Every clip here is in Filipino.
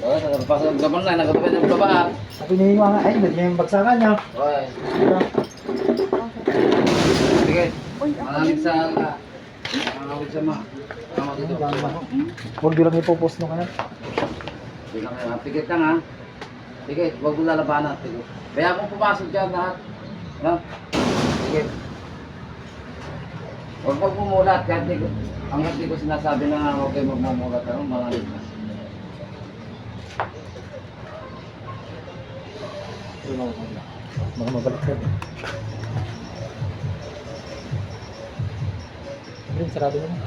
Oh, pasok gaban na, nagkatabi ng baba. Sabi niya yung mga, ay, hindi niya yung bagsakan niya. Oy, sige. Malamig sa Malamig sa ma. Tama dito. Huwag yun lang ipopost no kaya. Sige lang kayo. Pikit lang ha. Pikit, huwag mo lalabanan. Pikit. Kaya kung pumasok dyan lahat. No? Sige. Huwag huwag mumulat. Kahit di ko, hanggat di ko sinasabi na huwag kayo magmumulat. Ano, malamig na. Baka mabalik ka. Ayun, sarado mo na.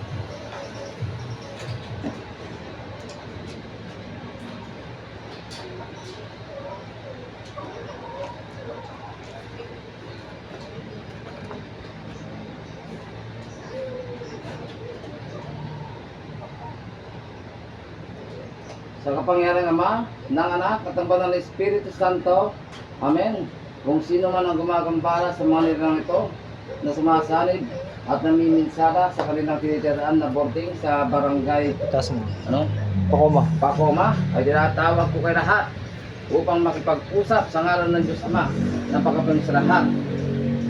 Sa kapangyarihan ng Ama, ng Anak, at ng Banal na Espiritu Santo. Amen. Kung sino man ang gumagambala sa mga nilang ito, na sumasanib at namiminsala sa kanilang tinitiraan na boarding sa barangay, Taas mo. ano, Pakoma. Pakoma, ay tinatawag ko kay lahat upang makipag-usap sa ngalan ng Diyos Ama na pagkabang sa lahat.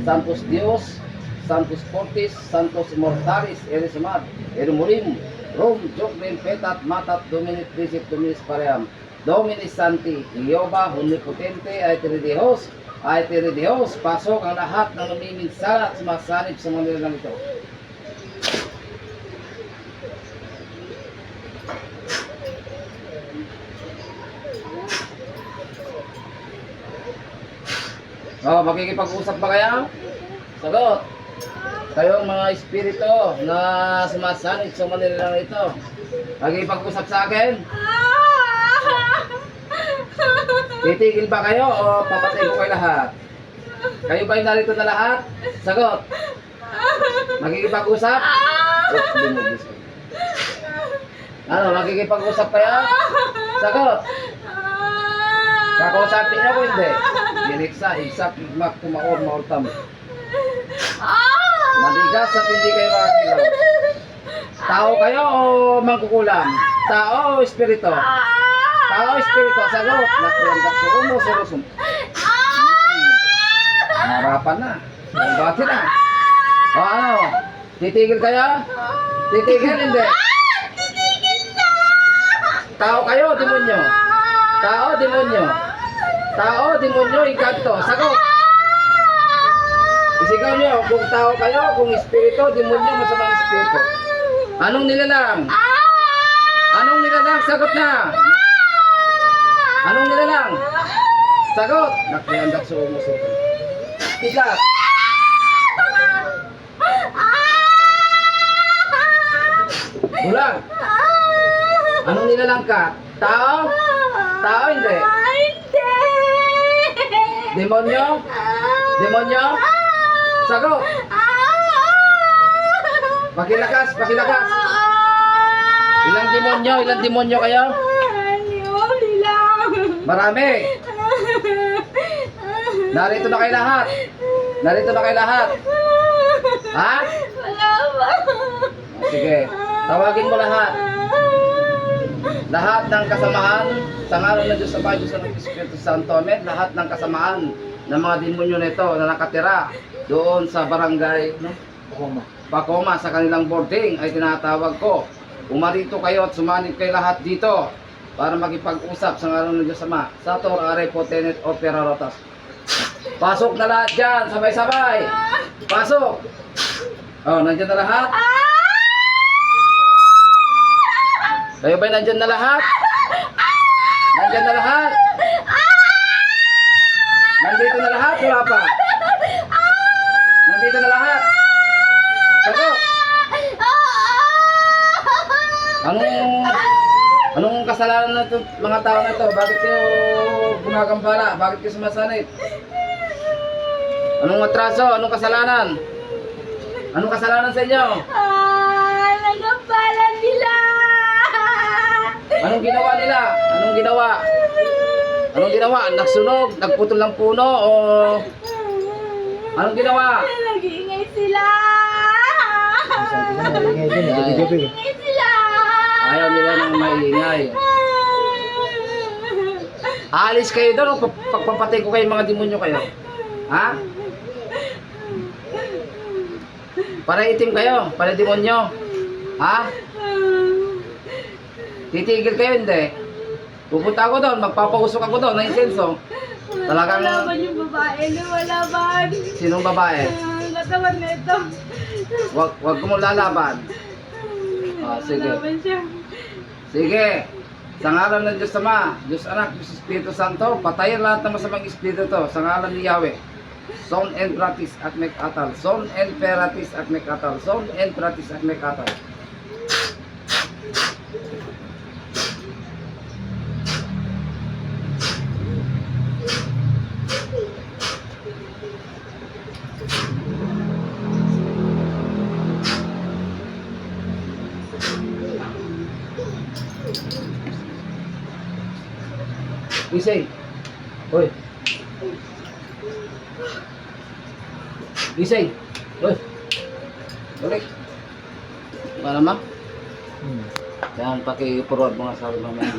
Santos Dios, Santos Fortis, Santos Immortalis, Erisumad, Erumulim, Rom, Jokrin, Petat, Matat, Dominit, Prisit, Dominis Paream, Dominis Santi, Ioba, Omnipotente, ay Trinidihos, ay Trinidihos, pasok ang lahat ng namiminsala at sumasanib sa mga nilang ito. Oh, makikipag-usap ba kayo? Sagot. Kayong mga espiritu na sumasanib sa Manila ito. Makikipag-usap sa akin? Titigil ba kayo o papatay ko kayo lahat? Kayo ba yung narito na lahat? Sagot. Makikipag-usap? Oh, lumubis ko. Ano, makikipag-usap kayo? Sagot. Kakausapin niyo ko hindi. Diniksa, igsak, igmak, tumaor, maultam. Matigas at hindi kayo makakilaw. Tao kayo o mangkukulam? Tao o espiritu? Tao espiritu? Sagot. Nakulandak sa umo, surusum. Harapan na. Bati na. O ano? Titigil kayo? Titigil hindi. Tao kayo, demonyo. Tao, demonyo. Tao, demonyo, inkanto. Sagot. Isigaw nyo, kung tao kayo, kung espiritu, demonyo, masamang espiritu. Anong nilalang? Anong nilalang? Sagot na. Anong nilalang? Sagot. Nakriandak sa umus. Tigas. Bulag. Anong nilalang ka? Tao? Tao hindi. Demonyo? Demonyo? Sagot. Pakilakas, pakilakas. Ilang demonyo? Ilang demonyo kayo? Marami. Narito na kayo lahat. Narito na kayo lahat. Ha? Sige. Tawagin mo lahat. Lahat ng kasamahan sa ngalan ng Diyos Ama, Diyos ng Espiritu Santo. Amen. Lahat ng kasamaan ng mga demonyo nito na nakatira doon sa barangay no? Pakoma. Pakoma sa kanilang boarding ay tinatawag ko. Umarito kayo at sumanib kayo lahat dito para makipag-usap sa ngalan ng Diyos Ama. Sator, Are, Potenet, Opera, Rotas. Pasok na lahat dyan, sabay-sabay. Pasok. Oh, nandiyan na lahat? Kayo ba nandiyan na lahat? Nandiyan na lahat? Nandito na lahat? Wala pa? Nandito na lahat? Sagot! Anong anong kasalanan na to, mga tao na to? Bakit kayo gumagambala? Bakit kayo sumasanib? Anong atraso? Anong kasalanan? Anong kasalanan sa inyo? Nagampalan nila! Anong ginawa nila? Anong ginawa? Anong ginawa? Nagsunog? Nagputol ng puno? O anong ginawa? Nag-iingay sila! Nag-iingay sila! Ayaw nila ng maingay. Alis kayo doon o pag- pagpapatay ko kayo mga demonyo kayo. Ha? Para itim kayo, para demonyo. Ha? Titigil kayo hindi. Pupunta ako doon, magpapausok ako doon ng insenso. Talagang- Walaban yung babae na walaban. Sinong babae? Ang katawan na ito. Wag, wag mo lalaban. Ah, sige. Walaban siya. Sige. Sa ngalan ng Diyos Ama, Diyos Anak, Diyos Espiritu Santo, patayin lahat ng masamang espiritu to. Sa ngalan ni Yahweh. Son and pratis at mekatal. Son and peratis at mekatal. Son and pratis at mekatal. Isay. Hoy. Isay. Hoy. Balik. Para ma? Hmm. Yan, paki-forward mga sabi mamaya.